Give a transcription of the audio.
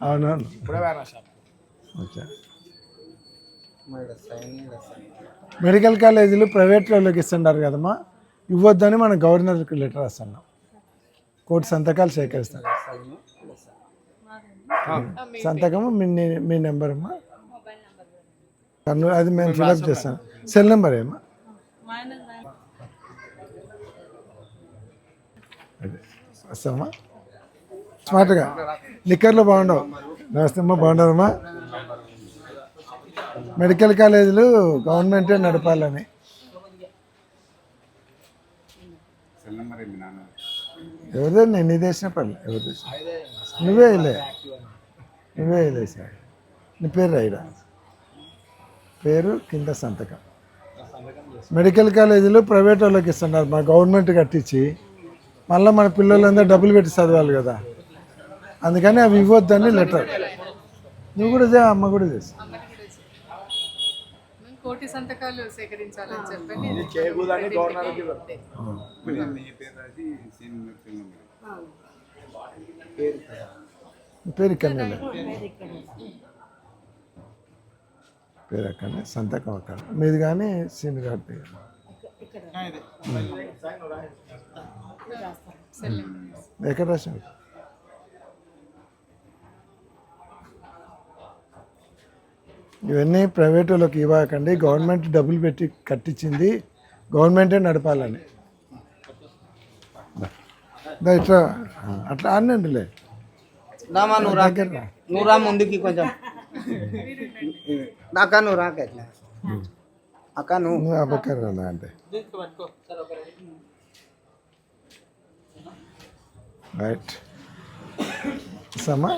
అవునవును ఇప్పుడే వేరే షాప్ ఓకే. మెడికల్ కాలేజీలు ప్రైవేట్ వాళ్ళకి ఇస్తున్నారు కదమ్మా. ఇవ్వద్దని మన గవర్నర్కి లెటర్ రాస్తున్నాం. కోటి సంతకాలు సేకరిస్తాం. సంతకము మీ మీ నెంబర్ అమ్మా. కర్నూలు అది మేము ఫిలప్ చేస్తాం. సెల్ నెంబర్ ఏమా? అదే. వస్తామా? స్మార్ట్గా. లిక్కర్లో బాగుండవు. నమస్తే అమ్మా బాగుండదమ్మా. మెడికల్ కాలేజీలు గవర్నమెంటే నడపాలని. ఎవరిదే నేను ఇది వేసిన పర్లేదు ఎవరు నువ్వే వెళ్ళే. నువ్వే వేయలే సార్. నీ పేరు రాయిడా పేరు కింద సంతకం. మెడికల్ కాలేజీలు ప్రైవేట్ వాళ్ళకి ఇస్తున్నారు. మా గవర్నమెంట్ కట్టించి. మళ్ళీ మన పిల్లలందరూ డబ్బులు పెట్టి చదవాలి కదా. అందుకని అవి ఇవ్వద్దని లెటర్. నువ్వు కూడా చే అమ్మ కూడా చేసి. కోటి సంతకాలు సేకరించాలని పేరు పేరు ఇక్కడనే పేరు అక్కడనే సంతకం అక్కడ. మీది కానీ సీని గారి సెల్ ఎక్కడ రాశారు? ఇవన్నీ ప్రైవేట్ వాళ్ళకి ఇవ్వకండి. గవర్నమెంట్ డబ్బులు పెట్టి కట్టించింది గవర్నమెంటే నడపాలని. ఇట్లా అట్లా ఆనండిలే రామా నువ్వు రా. దగ్గర రా. నువ్వు రా ముందుకి కొంచెం. అక్క నువ్వు రాక ఎట్లా అక్క నువ్వు. నువ్వు అబక్కర్ రా అంటే. రైట్. సమా